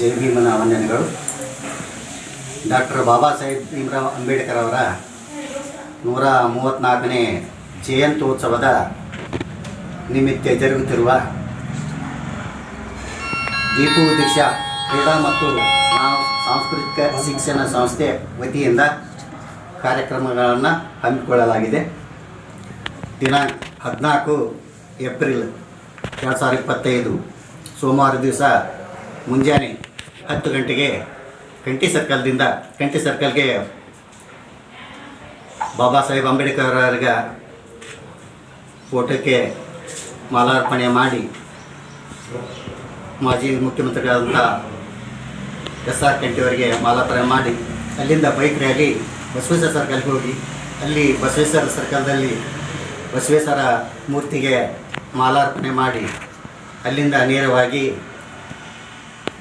ಜೈ ಭೀಮನ ವಂದನೆಗಳು ಡಾಕ್ಟರ್ ಬಾಬಾ ಸಾಹೇಬ್ ಭೀಮರಾವ್ ಅಂಬೇಡ್ಕರ್ ಅವರ ನೂರ ಮೂವತ್ತ್ನಾಲ್ಕನೇ ಜಯಂತ್ಯೋತ್ಸವದ ನಿಮಿತ್ತ ಜರುಗುತ್ತಿರುವ ದೀಪು ದೀಕ್ಷಾ ಕ್ರೀಡಾ ಮತ್ತು ಸಾಂಸ್ಕೃತಿಕ ಶಿಕ್ಷಣ ಸಂಸ್ಥೆ ವತಿಯಿಂದ ಕಾರ್ಯಕ್ರಮಗಳನ್ನು ಹಮ್ಮಿಕೊಳ್ಳಲಾಗಿದೆ. ದಿನಾಂಕ ಹದಿನಾಲ್ಕು ಏಪ್ರಿಲ್ ಎರಡು ಸಾವಿರದ ಇಪ್ಪತ್ತೈದು ಸೋಮವಾರ ದಿವಸ ಮುಂಜಾನೆ ಹತ್ತು ಗಂಟೆಗೆ ಕಂಟಿ ಸರ್ಕಲ್ದಿಂದ ಕಂಟಿ ಸರ್ಕಲ್ಗೆ ಬಾಬಾ ಸಾಹೇಬ್ ಅಂಬೇಡ್ಕರ್ ಅವರಿಗೆ ಫೋಟೋಕ್ಕೆ ಮಾಲಾರ್ಪಣೆ ಮಾಡಿ ಮಾಜಿ ಮುಖ್ಯಮಂತ್ರಿಗಳಾದಂಥ ಎಸ್ ಆರ್ ಕಂಟಿಯವರಿಗೆ ಮಾಲಾರ್ಪಣೆ ಮಾಡಿ, ಅಲ್ಲಿಂದ ಬೈಕ್ ರ್ಯಾಲಿ ಬಸವೇಶ್ವರ ಸರ್ಕಲ್ಗೆ ಹೋಗಿ, ಅಲ್ಲಿ ಬಸವೇಶ್ವರ ಸರ್ಕಲ್ದಲ್ಲಿ ಬಸವೇಶ್ವರ ಮೂರ್ತಿಗೆ ಮಾಲಾರ್ಪಣೆ ಮಾಡಿ, ಅಲ್ಲಿಂದ ನೇರವಾಗಿ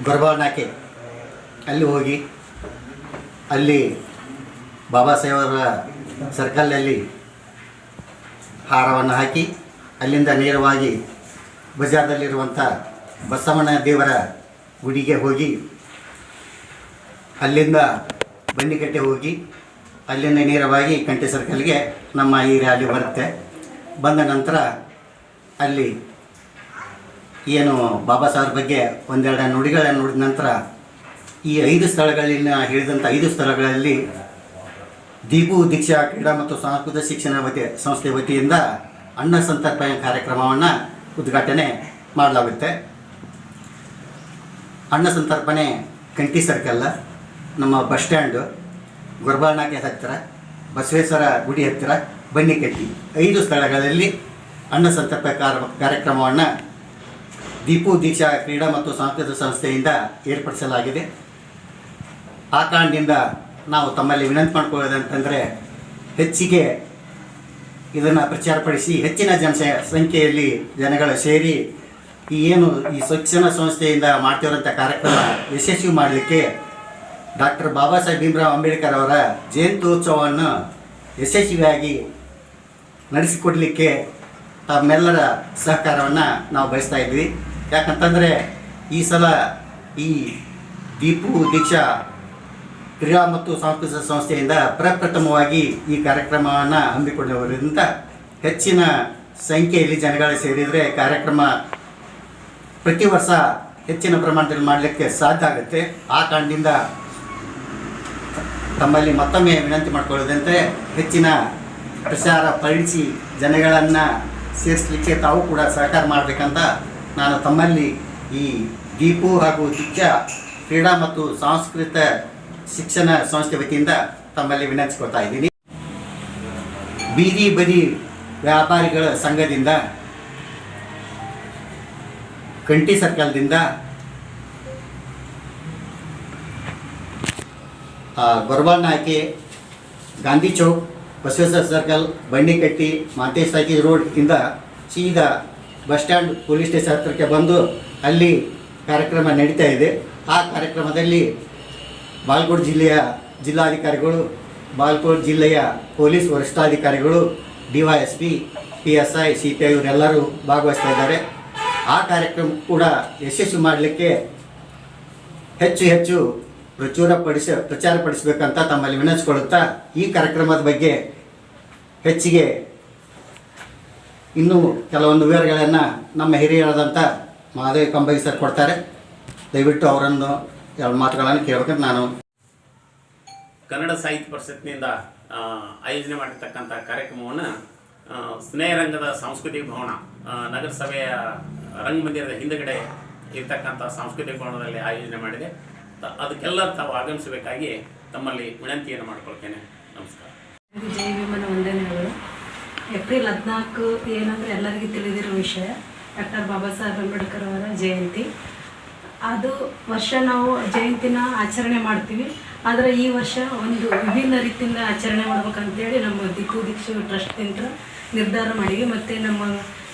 ಗೊರಬಾಳ್ನಾಕೆ ಅಲ್ಲಿ ಹೋಗಿ, ಅಲ್ಲಿ ಬಾಬಾ ಸಾಹೇಬರ ಸರ್ಕಲ್ನಲ್ಲಿ ಹಾರವನ್ನು ಹಾಕಿ, ಅಲ್ಲಿಂದ ನೇರವಾಗಿ ಬಜಾರ್ದಲ್ಲಿರುವಂಥ ಬಸವಣ್ಣ ದೇವರ ಗುಡಿಗೆ ಹೋಗಿ, ಅಲ್ಲಿಂದ ಬನ್ನಿಕಟ್ಟೆ ಹೋಗಿ, ಅಲ್ಲಿಂದ ನೇರವಾಗಿ ಕಂಠೆ ಸರ್ಕಲ್ಗೆ ನಮ್ಮ ಈ ರ್ಯಾಲಿ ಬರುತ್ತೆ. ಬಂದ ನಂತರ ಅಲ್ಲಿ ಏನು ಬಾಬಾ ಸಾಹೇಬ್ರ ಬಗ್ಗೆ ಒಂದೆರಡು ನುಡಿಗಳನ್ನು ನುಡಿದ ನಂತರ ಈ ಐದು ಸ್ಥಳಗಳಿನ ಹೇಳಿದಂಥ ಐದು ಸ್ಥಳಗಳಲ್ಲಿ ದೀಪು ದೀಕ್ಷಾ ಕ್ರೀಡಾ ಮತ್ತು ಸಾಂಸ್ಕೃತಿಕ ಶಿಕ್ಷಣ ವತಿ, ಸಂಸ್ಥೆ ವತಿಯಿಂದ ಅನ್ನ ಸಂತರ್ಪಣೆ ಕಾರ್ಯಕ್ರಮವನ್ನು ಉದ್ಘಾಟನೆ ಮಾಡಲಾಗುತ್ತೆ. ಅನ್ನ ಸಂತರ್ಪಣೆ ಕಂಟಿ ಸರ್ಕಲ್ ನಮ್ಮ ಬಸ್ ಸ್ಟ್ಯಾಂಡು ಗೊರ್ಬಾನಾಗೆ ಹತ್ತಿರ, ಬಸವೇಶ್ವರ ಗುಡಿ ಹತ್ತಿರ, ಬನ್ನಿಕಟ್ಟಿ. ಐದು ಸ್ಥಳಗಳಲ್ಲಿ ಅನ್ನ ಸಂತರ್ಪ ಕಾರ, ಕಾರ್ಯಕ್ರಮವನ್ನು ದೀಪು ದೀಕ್ಷಾ ಕ್ರೀಡಾ ಮತ್ತು ಸಾಂಸ್ಕೃತಿಕ ಸಂಸ್ಥೆಯಿಂದ ಏರ್ಪಡಿಸಲಾಗಿದೆ. ಆ ಕಾರಣದಿಂದ ನಾವು ತಮ್ಮಲ್ಲಿ ವಿನಂತಿ ಮಾಡ್ಕೊಳ್ಳೋದಂತಂದರೆ ಹೆಚ್ಚಿಗೆ ಇದನ್ನು ಪ್ರಚಾರಪಡಿಸಿ ಹೆಚ್ಚಿನ ಜನ ಸಂಖ್ಯೆಯಲ್ಲಿ ಜನಗಳು ಸೇರಿ ಈ ಏನು ಈ ಶಿಕ್ಷಣ ಸಂಸ್ಥೆಯಿಂದ ಮಾಡ್ತಿರೋಂಥ ಕಾರ್ಯಕ್ರಮ ಯಶಸ್ವಿ ಮಾಡಲಿಕ್ಕೆ ಡಾಕ್ಟರ್ ಬಾಬಾ ಸಾಹೇಬ್ ಭೀಮರಾವ್ ಅಂಬೇಡ್ಕರ್ ಅವರ ಜಯಂತ್ಯೋತ್ಸವವನ್ನು ಯಶಸ್ವಿಯಾಗಿ ನಡೆಸಿಕೊಡಲಿಕ್ಕೆ ತಮ್ಮೆಲ್ಲರ ಸಹಕಾರವನ್ನು ನಾವು ಬಯಸ್ತಾ ಇದ್ವಿ. ಯಾಕಂತಂದರೆ ಈ ಸಲ ಈ ದೀಪು ದೀಕ್ಷಾ ಕ್ರೀಡಾ ಮತ್ತು ಸಾಂಸ್ಕೃತಿಕ ಸಂಸ್ಥೆಯಿಂದ ಪ್ರಪ್ರಥಮವಾಗಿ ಈ ಕಾರ್ಯಕ್ರಮವನ್ನು ಹಮ್ಮಿಕೊಂಡವರಿಂದ ಹೆಚ್ಚಿನ ಸಂಖ್ಯೆಯಲ್ಲಿ ಜನಗಳು ಸೇರಿದರೆ ಕಾರ್ಯಕ್ರಮ ಪ್ರತಿ ವರ್ಷ ಹೆಚ್ಚಿನ ಪ್ರಮಾಣದಲ್ಲಿ ಮಾಡಲಿಕ್ಕೆ ಸಾಧ್ಯ ಆಗುತ್ತೆ. ಆ ಕಾರಣದಿಂದ ತಮ್ಮಲ್ಲಿ ಮತ್ತೊಮ್ಮೆ ವಿನಂತಿ ಮಾಡಿಕೊಳ್ಳೋದಂತೆ ಹೆಚ್ಚಿನ ಪ್ರಚಾರ ಪಡಿಸಿ ಜನಗಳನ್ನು ಸೇರಿಸಲಿಕ್ಕೆ ತಾವು ಕೂಡ ಸಹಕಾರ ಮಾಡಬೇಕಂತ ನಾನು ತಮ್ಮಲ್ಲಿ ಈ ದೀಪು ಹಾಗೂ ದಿಕ್ಕ ಕ್ರೀಡಾ ಮತ್ತು ಸಾಂಸ್ಕೃತಿಕ ಶಿಕ್ಷಣ ಸಂಸ್ಥೆ ವತಿಯಿಂದ ತಮ್ಮಲ್ಲಿ ವಿನಂತಿಸ್ಕೊಳ್ತಾ ಇದ್ದೀನಿ. ಬೀದಿ ಬದಿ ವ್ಯಾಪಾರಿಗಳ ಸಂಘದಿಂದ, ಕಂಟಿ ಸರ್ಕಲ್ದಿಂದ ಗೊರ್ಬಾಲ್ ನಾಯ್ಕೆ, ಗಾಂಧಿ ಚೌಕ್, ಬಸವೇಶ್ವರ ಸರ್ಕಲ್, ಬಂಡಿಕಟ್ಟಿ, ಮಾತೇಶ್ ಸಾಕಿ ರೋಡ್ ಇಂದ ಸೀದಾ ಬಸ್ ಸ್ಟ್ಯಾಂಡ್ ಪೊಲೀಸ್ ಸ್ಟೇಷನ್ ಹತ್ತಿರಕ್ಕೆ ಬಂದು ಅಲ್ಲಿ ಕಾರ್ಯಕ್ರಮ ನಡೀತಾ ಇದೆ. ಆ ಕಾರ್ಯಕ್ರಮದಲ್ಲಿ ಬಾಲ್ಕೋಟ್ ಜಿಲ್ಲೆಯ ಜಿಲ್ಲಾಧಿಕಾರಿಗಳು, ಬಾಲ್ಕೋಟ್ ಜಿಲ್ಲೆಯ ಪೊಲೀಸ್ ವರಿಷ್ಠಾಧಿಕಾರಿಗಳು, D Y S P P S I, C P I ಇವರೆಲ್ಲರೂ ಭಾಗವಹಿಸ್ತಾ ಇದ್ದಾರೆ. ಆ ಕಾರ್ಯಕ್ರಮ ಕೂಡ ಯಶಸ್ವಿ ಮಾಡಲಿಕ್ಕೆ ಹೆಚ್ಚು ಹೆಚ್ಚು ಪ್ರಚುರ ಪಡಿಸ, ಪ್ರಚಾರ ಪಡಿಸಬೇಕಂತ ತಮ್ಮಲ್ಲಿ ವಿನಂತಿಸಿಕೊಳ್ಳುತ್ತಾ ಈ ಕಾರ್ಯಕ್ರಮದ ಬಗ್ಗೆ ಹೆಚ್ಚಿಗೆ ಇನ್ನೂ ಕೆಲವೊಂದು ವಿವರಗಳನ್ನು ನಮ್ಮ ಹಿರಿಯರಾದಂಥ ಮಹಾದೇವ್ ಕಂಬಗಿ ಸರ್ ಕೊಡ್ತಾರೆ. ದಯವಿಟ್ಟು ಅವರನ್ನು ಎರಡು ಮಾತುಗಳನ್ನು ಕೇಳಬೇಕಂತ ನಾನು. ಕನ್ನಡ ಸಾಹಿತ್ಯ ಪರಿಷತ್ನಿಂದ ಆಯೋಜನೆ ಮಾಡಿರ್ತಕ್ಕಂಥ ಕಾರ್ಯಕ್ರಮವನ್ನು ಸ್ನೇಹರಂಗದ ಸಾಂಸ್ಕೃತಿಕ ಭವನ ನಗರಸಭೆಯ ರಂಗಮಂದಿರದ ಹಿಂದುಗಡೆ ಇರ್ತಕ್ಕಂಥ ಸಾಂಸ್ಕೃತಿಕ ಭವನದಲ್ಲಿ ಆಯೋಜನೆ ಮಾಡಿದೆ. ಅದಕ್ಕೆಲ್ಲ ತಾವು ಆಗಮಿಸಬೇಕಾಗಿ ತಮ್ಮಲ್ಲಿ ವಿನಂತಿಯನ್ನು ಮಾಡಿಕೊಳ್ತೇನೆ. ನಮಸ್ಕಾರ. ಜೈ ಭೀಮನ ವಂದನೆಗಳು. ಏಪ್ರಿಲ್ ಹದಿನಾಲ್ಕು ಏನಂದ್ರೆ ಎಲ್ಲರಿಗೂ ತಿಳಿದಿರೋ ವಿಷಯ ಡಾಕ್ಟರ್ ಬಾಬಾ ಸಾಹೇಬ್ ಅಂಬೇಡ್ಕರ್ ಅವರ ಜಯಂತಿ. ಅದು ವರ್ಷ ನಾವು ಜಯಂತಿನ ಆಚರಣೆ ಮಾಡ್ತೀವಿ. ಆದರೆ ಈ ವರ್ಷ ಒಂದು ವಿಭಿನ್ನ ರೀತಿಯಿಂದ ಆಚರಣೆ ಮಾಡ್ಬೇಕಂತೇಳಿ ನಮ್ಮ ದಿಕ್ಕು ದೀಕ್ಷು ಟ್ರಸ್ಟಿಂದ ನಿರ್ಧಾರ ಮಾಡಿವಿ ಮತ್ತು ನಮ್ಮ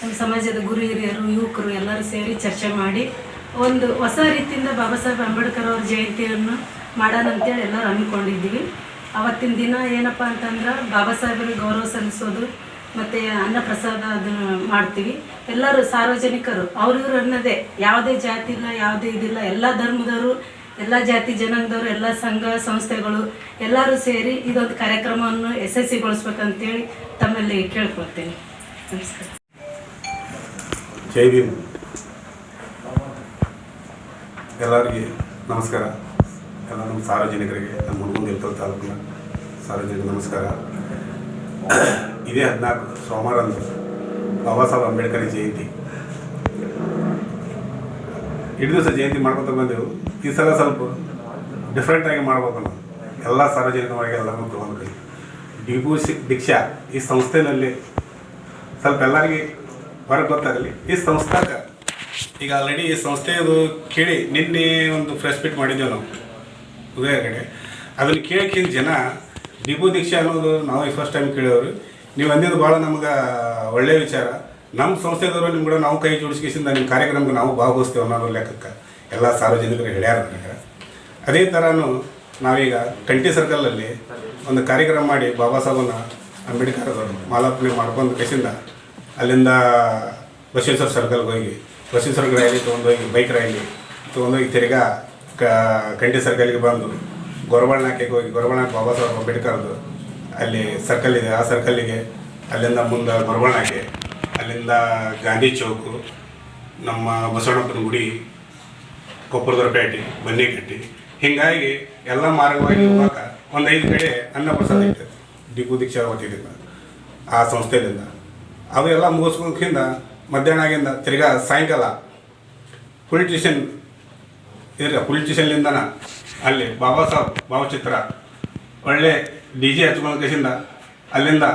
ನಮ್ಮ ಸಮಾಜದ ಗುರು ಹಿರಿಯರು, ಯುವಕರು ಎಲ್ಲರೂ ಸೇರಿ ಚರ್ಚೆ ಮಾಡಿ ಒಂದು ಹೊಸ ರೀತಿಯಿಂದ ಬಾಬಾ ಸಾಹೇಬ್ ಅಂಬೇಡ್ಕರ್ ಅವ್ರ ಜಯಂತಿಯನ್ನು ಮಾಡೋಣ ಅಂತೇಳಿ ಎಲ್ಲರೂ ಅಂದ್ಕೊಂಡಿದ್ದೀವಿ. ಅವತ್ತಿನ ದಿನ ಏನಪ್ಪ ಅಂತಂದ್ರೆ ಬಾಬಾ ಸಾಹೇಬರಿಗೆ ಗೌರವ ಸಲ್ಲಿಸೋದು ಮತ್ತು ಅನ್ನಪ್ರಸಾದ ಅದನ್ನು ಮಾಡ್ತೀವಿ. ಎಲ್ಲರೂ ಸಾರ್ವಜನಿಕರು, ಅವ್ರಿವ್ರು ಅನ್ನೋದೇ. ಯಾವುದೇ ಜಾತಿ ಇಲ್ಲ, ಯಾವುದೇ ಇದಿಲ್ಲ ಎಲ್ಲ ಧರ್ಮದವರು, ಎಲ್ಲ ಜಾತಿ ಜನಾಂಗದವರು, ಎಲ್ಲ ಸಂಘ, ಸಂಸ್ಥೆಗಳು ಎಲ್ಲರೂ ಸೇರಿ ಇದೊಂದು ಕಾರ್ಯಕ್ರಮವನ್ನು ಯಶಸ್ವಿಗೊಳಿಸ್ಬೇಕಂತೇಳಿ ತಮ್ಮಲ್ಲಿ ಕೇಳ್ಕೊಳ್ತೇನೆ. ನಮಸ್ಕಾರ. ಜೈ ಎಲ್ಲರಿಗೆ ನಮಸ್ಕಾರ. ಎಲ್ಲ ನಮ್ಮ ಸಾರ್ವಜನಿಕರಿಗೆ ನಮ್ಮ ಹುಡುಗನ ಇರ್ತದ ತಾಲೂಕಿನ ಸಾರ್ವಜನಿಕ ನಮಸ್ಕಾರ. ಇದೇ ಹದಿನಾಲ್ಕು ಸೋಮವಾರ ಅಂದು ಬಾಬಾ ಸಾಹೇಬ್ ಅಂಬೇಡ್ಕರ್ ಜಯಂತಿ. ಇಡೀ ದಿವಸ ಜಯಂತಿ ಮಾಡ್ಕೊತ ಬಂದೆವು. ಈ ಸಲ ಸ್ವಲ್ಪ ಡಿಫ್ರೆಂಟಾಗಿ ಮಾಡ್ಬೇಕು ನಾವು. ಎಲ್ಲ ಸಾರ್ವಜನಿಕವಾಗಿ ಎಲ್ಲರನ್ನೂ ತೊಗೊಂಡು ಸಿ- ದೀಕ್ಷಾ ಈ ಸಂಸ್ಥೆಯಲ್ಲಿ ಸ್ವಲ್ಪ ಎಲ್ಲರಿಗೆ ಹೊರಗೆ ಗೊತ್ತಾಗಲಿ. ಈ ಸಂಸ್ಥಾಕ ಈಗ ಆಲ್ರೆಡಿ ಈ ಸಂಸ್ಥೆಯದು ಕೇಳಿ ನಿನ್ನೆ ಒಂದು ಫ್ರೆಶ್ ಬಿಟ್ ಮಾಡಿದ್ದೇವೆ ನಾವು. ಉದಯ ಕಡೆ ಅದನ್ನು ಕೇಳಿ ಜನ ಡಿಪು ದೀಕ್ಷಾ ಅನ್ನೋದು ನಾವು ಈ ಫಸ್ಟ್ ಟೈಮ್ ಕೇಳಿದವರು ನೀವು ಅಂದಿದ್ದು ಭಾಳ ನಮ್ಗೆ ಒಳ್ಳೆಯ ವಿಚಾರ. ನಮ್ಮ ಸಂಸ್ಥೆದವರು ನಿಮ್ಗೆ ಕೂಡ ನಾವು ಕೈ ಜೋಡಿಸ್ಕಿಸಿಂದ ನಿಮ್ಮ ಕಾರ್ಯಕ್ರಮಕ್ಕೆ ನಾವು ಭಾಗವಹಿಸ್ತೇವೆ ಅನ್ನೋ ಲೆಕ್ಕಕ್ಕೆ ಎಲ್ಲ ಸಾರ್ವಜನಿಕರು ಹೇಳ್ಯಾರ ನನಗೆ. ಅದೇ ಥರನೂ ನಾವೀಗ ಕಂಟಿ ಸರ್ಕಲಲ್ಲಿ ಒಂದು ಕಾರ್ಯಕ್ರಮ ಮಾಡಿ ಬಾಬಾ ಸಾಹೇಬನ ಅಂಬೇಡ್ಕರ್ ಅವರು ಮಾಲಾರ್ಪಣೆ ಮಾಡ್ಕೊಂಡು ಕಸಿಂದ ಅಲ್ಲಿಂದ ಬಸವೇಶ್ವರ ಸರ್ಕಲ್ಗೆ ಹೋಗಿ, ಬಸವೇಶ್ವರ ರ್ಯಾಲಿ ತೊಗೊಂಡೋಗಿ ಬೈಕ್ ರ್ಯಾಲಿ ತೊಗೊಂಡೋಗಿ ತಿರ್ಗಾ ಕ, ಕಂಟಿ ಸರ್ಕಲ್ಗೆ ಬಂದು ಗೊರಬಳ್ನಾಕೆಗೆ ಹೋಗಿ ಗೊರಬಳ್ನಾಕ್ ಬಾಬಾ ಸಾಹೇಬ್ ಅಂಬೇಡ್ಕರ್ದು ಅಲ್ಲಿ ಸರ್ಕಲ್ ಇದೆ. ಆ ಸರ್ಕಲ್ಲಿಗೆ ಅಲ್ಲಿಂದ ಮುಂದೆ ಬರವಣಿಗೆ, ಅಲ್ಲಿಂದ ಗಾಂಧಿ ಚೌಕು, ನಮ್ಮ ಬಸವಣ್ಣಪ್ಪನ ಗುಡಿ ಕೊಪ್ಪರದೊರಪೇಟೆ ಬನ್ನಿಕಟ್ಟಿ. ಹಿಂಗಾಗಿ ಎಲ್ಲ ಮಾರ್ಗವಾಗಿ ಹೋಗಾಕ ಒಂದು ಐದು ಕಡೆ ಅನ್ನ ಪ್ರಸಾದ ಐತೆ ಡಿಪು ದೀಕ್ಷಾ ವತಿಯಿಂದ, ಆ ಸಂಸ್ಥೆಯಿಂದ ಅದು ಎಲ್ಲ ಮುಗಿಸ್ಕೊಂಡ್ಕಿಂದ ಮಧ್ಯಾಹ್ನ ಆಗಿಂದ ತಿರ್ಗಾ ಸಾಯಂಕಾಲ ಪೊಲಿಟಿಷಿಯನ್ ಇದ್ರ ಪೊಲಿಟಿಷಿಯನ್ಲಿಂದನ ಅಲ್ಲಿ ಬಾಬಾ ಸಾಹೇಬ್ ಭಾವಚಿತ್ರ ಒಳ್ಳೆ ಡಿ ಜೆ ಹಚ್ಕೊಂಡ ಕಸಿಂದ ಅಲ್ಲಿಂದ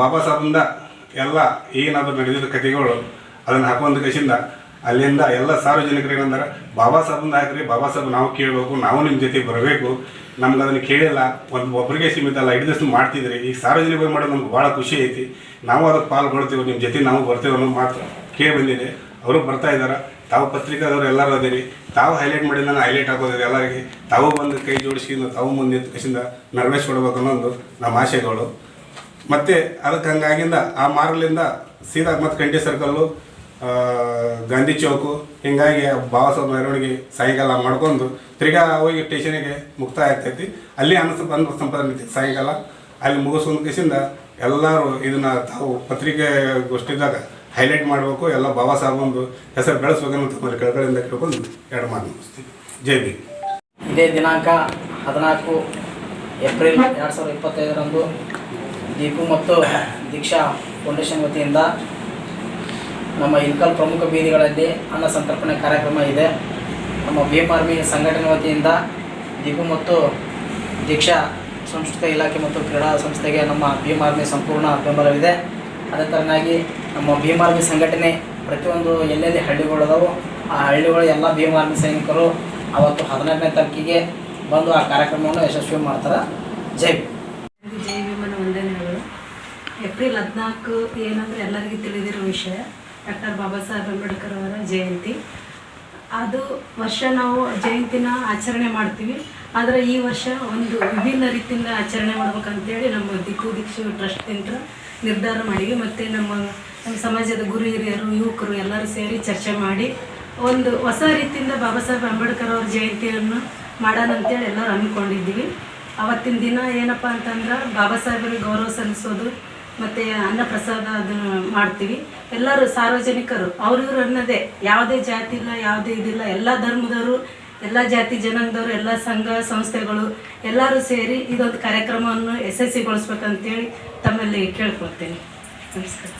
ಬಾಬಾ ಸಾಹೇಬಿಂದ ಎಲ್ಲ ಏನಾದರೂ ನಡೆದಿದ್ದ ಕಥೆಗಳು ಅದನ್ನು ಹಾಕೊಂಡ ಕಸಿಂದ ಅಲ್ಲಿಂದ ಎಲ್ಲ ಸಾರ್ವಜನಿಕರು ಏನಂದ್ರೆ ಬಾಬಾ ಸಾಹೇಬಂದ ಹಾಕ್ರಿ ಬಾಬಾ ಸಾಹೇಬ್ ನಾವು ಕೇಳಬೇಕು, ನಾವು ನಿಮ್ಮ ಜೊತೆ ಬರಬೇಕು ನಮ್ಗೆ ಅದನ್ನು ಕೇಳಿಲ್ಲ, ಒಂದು ಒಬ್ಬರಿಗೆ ಸೀಮಿತ ಅಲ್ಲ, ಹಿಡಿದಷ್ಟು ಮಾಡ್ತಿದ್ರಿ ಈಗ ಸಾರ್ವಜನಿಕರು ಮಾಡೋದು ನಮ್ಗೆ ಭಾಳ ಖುಷಿ ಐತಿ, ನಾವು ಅದಕ್ಕೆ ಪಾಲ್ಗೊಳ್ತೀವಿ ನಿಮ್ಮ ಜೊತೆ ನಾವು ಬರ್ತೀವಿ ಅನ್ನೋದು ಮಾತು ಕೇಳಿ ಬಂದಿದೆ, ಅವರು ಬರ್ತಾ ಇದ್ದಾರೆ ತಾವು ಪತ್ರಿಕಾದವರು ಎಲ್ಲರೂ ಅದಿರಿ ತಾವು ಹೈಲೈಟ್ ಮಾಡಿಲ್ಲ ನಾನು ಹೈಲೈಟ್ ಆಗೋದಿದೆ ಎಲ್ಲರಿಗೆ ತಾವು ಬಂದು ಕೈ ಜೋಡಿಸಿದ ತಾವು ಮುಂದೆ ಕಸಿಂದ ನೆರವೇರಿಸ್ಕೊಡ್ಬೇಕು ಅನ್ನೋದು ನಮ್ಮ ಆಸೆಗಳು. ಮತ್ತು ಅದಕ್ಕೆ ಹಂಗಾಗಿಂದ ಆ ಮಾರ್ಗಲಿಂದ ಸೀದಾ ಮತ್ತು ಕಂಟಿ ಸರ್ಕಲ್ಲು ಗಾಂಧಿ ಚೌಕು. ಹಿಂಗಾಗಿ ಬಾಬಾ ಸಾಹೇಬ್ ಮೆರವಣಿಗೆ ಸಾಯಂಕಾಲ ಮಾಡ್ಕೊಂಡು ತಿರ್ಗಾ ಹೋಗಿ ಸ್ಟೇಷನಿಗೆ ಮುಕ್ತಾಯ ಆಗ್ತೈತಿ. ಅಲ್ಲಿ ಅನ್ನ ಅನ್ನ ಸಂಪಾದನೆ ಸಾಯಂಕಾಲ. ಅಲ್ಲಿ ಮುಗಿಸ್ಕೊಂಡ್ ಕಸಿಂದ ಎಲ್ಲರೂ ಇದನ್ನ ತಾವು ಪತ್ರಿಕೆ ಗೋಷ್ಠಿದಾಗ ಹೈಲೈಟ್ ಮಾಡಬೇಕು, ಎಲ್ಲ ಬಾಬಾ ಸಾಹೇಬ್ ಒಂದು ಹೆಸರು ತಮ್ಮಲ್ಲಿ ಕೆಳಗಡೆಯಿಂದ ಕೇಳ್ಕೊಂಡು ಎರಡು ಮಾತು ಮುಗಿಸ್ತೀವಿ. ಜೈ ಬಿ ಇದೇ ದಿನಾಂಕ ಹದಿನಾಲ್ಕು ಏಪ್ರಿಲ್ ಎರಡು ಸಾವಿರದ ಇಪ್ಪತ್ತೈದರಂದು ದೀಪು ಮತ್ತು ದೀಕ್ಷಾ ಫೌಂಡೇಶನ್ ವತಿಯಿಂದ ನಮ್ಮ ಇಲ್ಕಲ್ ಪ್ರಮುಖ ಬೀದಿಗಳಲ್ಲಿ ಅನ್ನ ಸಂತರ್ಪಣೆ ಕಾರ್ಯಕ್ರಮ ಇದೆ. ನಮ್ಮ ಭೀಮ್ ಆರ್ಮಿ ಸಂಘಟನೆ ವತಿಯಿಂದ ದೀಪು ಮತ್ತು ದೀಕ್ಷಾ ಸಂಸ್ಕೃತಿ ಇಲಾಖೆ ಮತ್ತು ಕ್ರೀಡಾ ಸಂಸ್ಥೆಗೆ ನಮ್ಮ ಭೀಮ್ ಆರ್ಮಿ ಸಂಪೂರ್ಣ ಬೆಂಬಲವಿದೆ. ಅದೇ ಥರನಾಗಿ ನಮ್ಮ ಭೀಮಾರ್ಮಿ ಸಂಘಟನೆ ಪ್ರತಿಯೊಂದು ಎಲ್ಲೆಲ್ಲಿ ಹಳ್ಳಿಗಳದಾವೋ ಆ ಹಳ್ಳಿಗಳು ಎಲ್ಲ ಭೀಮಾರ್ಮಿ ಸೈನಿಕರು ಅವತ್ತು ಹದಿನಾರನೇ ತಾರೀಕಿಗೆ ಬಂದು ಆ ಕಾರ್ಯಕ್ರಮವನ್ನು ಯಶಸ್ವಿ ಮಾಡ್ತಾರೆ. ಜೈ. ಜೈ ಭೀಮನ ವಂದನೆಗಳು ಏಪ್ರಿಲ್ ಹದಿನಾಲ್ಕು ಏನಂದ್ರೆ ಎಲ್ಲರಿಗೂ ತಿಳಿದಿರೋ ವಿಷಯ. ಡಾಕ್ಟರ್ ಬಾಬಾ ಸಾಹೇಬ್ ಅಂಬೇಡ್ಕರ್ ಅವರ ಜಯಂತಿ. ಅದು ವರ್ಷ ನಾವು ಜಯಂತಿನ ಆಚರಣೆ ಮಾಡ್ತೀವಿ. ಆದರೆ ಈ ವರ್ಷ ಒಂದು ವಿಭಿನ್ನ ರೀತಿಯಿಂದ ಆಚರಣೆ ಮಾಡ್ಬೇಕಂತೇಳಿ ನಮ್ಮ ದಿಕ್ಕು ದೀಕ್ಷು ಟ್ರಸ್ಟಿಂದ ನಿರ್ಧಾರ ಮಾಡಿವಿ ಮತ್ತು ನಮ್ಮ ನಮ್ಮ ಸಮಾಜದ ಗುರು ಹಿರಿಯರು, ಯುವಕರು ಎಲ್ಲರೂ ಸೇರಿ ಚರ್ಚೆ ಮಾಡಿ ಒಂದು ಹೊಸ ರೀತಿಯಿಂದ ಬಾಬಾ ಸಾಹೇಬ್ ಅಂಬೇಡ್ಕರ್ ಅವ್ರ ಜಯಂತಿಯನ್ನು ಮಾಡೋಣ ಅಂತೇಳಿ ಎಲ್ಲರೂ ಅಂದ್ಕೊಂಡಿದ್ದೀವಿ. ಅವತ್ತಿನ ದಿನ ಏನಪ್ಪ ಅಂತಂದ್ರೆ ಬಾಬಾ ಸಾಹೇಬರಿಗೆ ಗೌರವ ಸಲ್ಲಿಸೋದು ಮತ್ತು ಅನ್ನಪ್ರಸಾದ ಅದು ಮಾಡ್ತೀವಿ. ಎಲ್ಲರೂ ಸಾರ್ವಜನಿಕರು, ಅವ್ರಿವ್ರು ಅನ್ನೋದೇ. ಯಾವುದೇ ಜಾತಿ ಇಲ್ಲ, ಯಾವುದೇ ಇದಿಲ್ಲ ಎಲ್ಲ ಧರ್ಮದವರು, ಎಲ್ಲ ಜಾತಿ ಜನಾಂಗದವರು, ಎಲ್ಲ ಸಂಘ ಸಂಸ್ಥೆಗಳು ಎಲ್ಲರೂ ಸೇರಿ ಇದೊಂದು ಕಾರ್ಯಕ್ರಮವನ್ನು ಯಶಸ್ವಿಗೊಳಿಸ್ಬೇಕಂತೇಳಿ ತಮ್ಮಲ್ಲಿ ಕೇಳ್ಕೊಳ್ತೇನೆ. ನಮಸ್ಕಾರ.